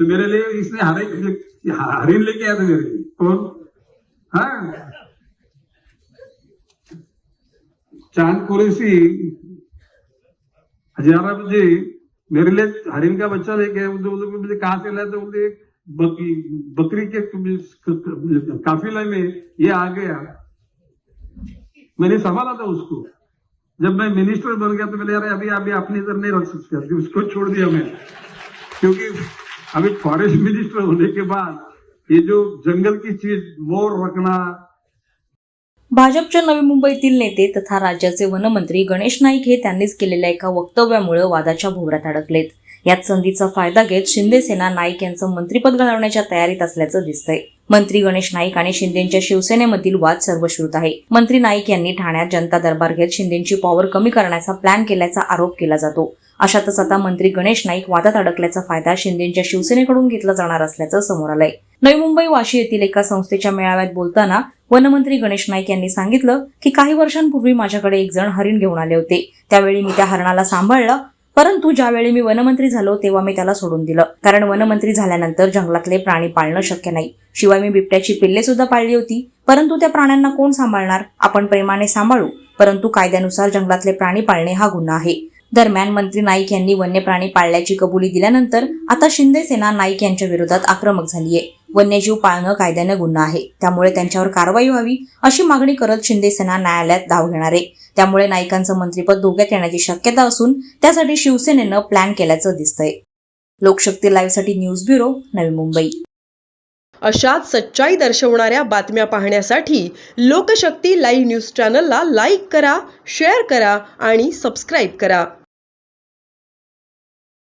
तो मेरे लिए इसने हरे हरिन लेके आया था मेरे लिए। कौन? हाँ। चाँद कुरेसी हजारा मुझे मेरे लिए हरिन का बच्चा लेके मुझे कहा से लाया? तो मुझे बकरी बकरी के काफिला में ये आ गया। मैंने संभाला था उसको। जब मैं मिनिस्टर बन गया तो मैंने यार अभी अभी अपनी इधर नहीं रख सकते। उसको छोड़ दिया मैंने। क्योंकि अभी फॉरेस्ट मिनिस्टर होने के बाद ये जो जंगल की चीज मोर रखना भाजपच्या नवी मुंबईतील नेते तथा राज्याचे वनमंत्री गणेश नाईक हे त्यांनीच केलेल्या एका वक्तव्यामुळे वादाच्या भोवऱ्यात अडकलेत. यात संधीचा फायदा घेत शिंदे सेना नाईक यांचं मंत्रीपद घालवण्याच्या तयारीत असल्याचं दिसतंय. मंत्री गणेश नाईक आणि शिंदेच्या शिवसेनेमधील वाद सर्वश्रुत आहे. मंत्री नाईक यांनी ठाण्यात जनता दरबार घेत शिंदेची पॉवर कमी करण्याचा प्लॅन केल्याचा आरोप केला जातो. अशातच आता मंत्री गणेश नाईक वादात अडकल्याचा फायदा शिंदेच्या शिवसेनेकडून घेतला जाणार असल्याचं समोर आलंय. नवी मुंबई वाशी येथील एका संस्थेच्या मेळाव्यात बोलताना वनमंत्री गणेश नाईक यांनी सांगितलं की काही वर्षांपूर्वी माझ्याकडे एक जण हरिण घेऊन आले होते. त्यावेळी मी त्या हरणाला सांभाळलं परंतु ज्यावेळी मी वनमंत्री झालो तेव्हा मी त्याला सोडून दिलं. कारण वनमंत्री झाल्यानंतर जंगलातले प्राणी पाळणं शक्य नाही. शिवाय मी बिबट्याची पिल्ले सुद्धा पाळली होती. परंतु त्या प्राण्यांना कोण सांभाळणार? आपण प्रेमाने सांभाळू. परंतु कायद्यानुसार जंगलातले प्राणी पाळणे हा गुन्हा आहे. दरम्यान मंत्री नाईक यांनी वन्य प्राणी पाळल्याची कबुली दिल्यानंतर आता शिंदे सेना नाईक यांच्या विरोधात आक्रमक झालीय. वन्यजीव पाळणं कायद्यानं गुन्हा आहे. त्यामुळे त्यांच्यावर कारवाई व्हावी अशी मागणी करत शिंदे सेना न्यायालयात धाव घेणार आहे. त्यामुळे नाईकांचं मंत्रीपद धोक्यात येण्याची शक्यता असून त्यासाठी शिवसेनेनं प्लॅन केल्याचं दिसतंय. लोकशक्ती लाईव्हसाठी न्यूज ब्युरो नवी मुंबई. अशाच सच्चाई दर्शवणाऱ्या बातम्या पाहण्यासाठी लोकशक्ती लाईव्ह न्यूज चॅनलला लाईक करा शेअर करा आणि सबस्क्राईब करा.